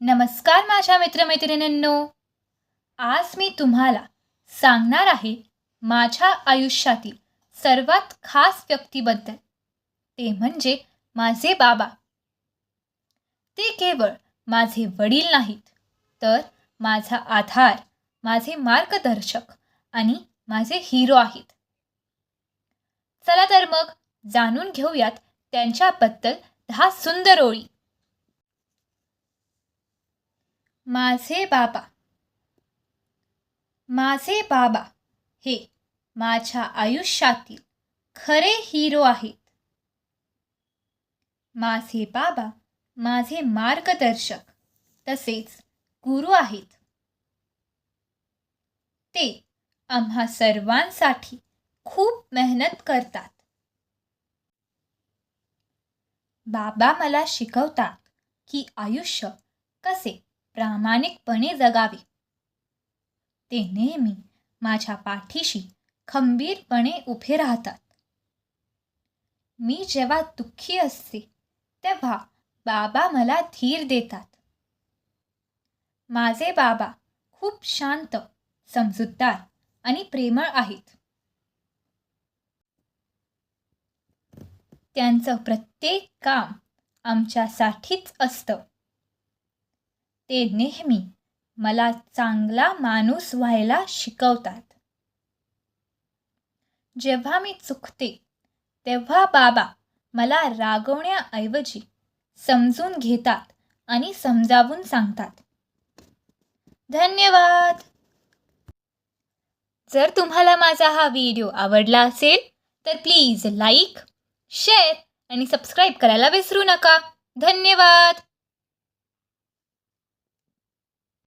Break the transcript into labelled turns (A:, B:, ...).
A: नमस्कार माझ्या मित्रमैत्रिणींनो. आज मी तुम्हाला सांगणार आहे माझ्या आयुष्यातील सर्वात खास व्यक्तीबद्दल. ते म्हणजे माझे बाबा. ते केवळ माझे वडील नाहीत तर माझा आधार माझे मार्गदर्शक आणि माझे हिरो आहेत. चला तर मग जाणून घेऊयात त्यांच्याबद्दल दहा सुंदर ओळी. माझे बाबा. माझे बाबा हे माझ्या आयुष्यातील खरे हिरो आहेत. माझे बाबा माझे मार्गदर्शक तसेच गुरु आहेत. ते आम्हा सर्वांसाठी खूप मेहनत करतात. बाबा मला शिकवतात की आयुष्य कसे प्रामाणिकपणे जगावे. ते नेहमी माझ्या पाठीशी खंबीरपणे उभे राहतात. मी जेव्हा दुःखी असते तेव्हा बाबा मला धीर देतात. माझे बाबा खूप शांत समजूतदार आणि प्रेमळ आहेत. त्यांचं प्रत्येक काम आमच्यासाठीच असतं. ते नेहमी मला चांगला माणूस व्हायला शिकवतात. जेव्हा मी चुकते तेव्हा बाबा मला रागवण्याऐवजी समजून घेतात आणि समजावून सांगतात. धन्यवाद! जर तुम्हाला माझा हा व्हिडिओ आवडला असेल तर please like share and subscribe करायला विसरू नका. धन्यवाद!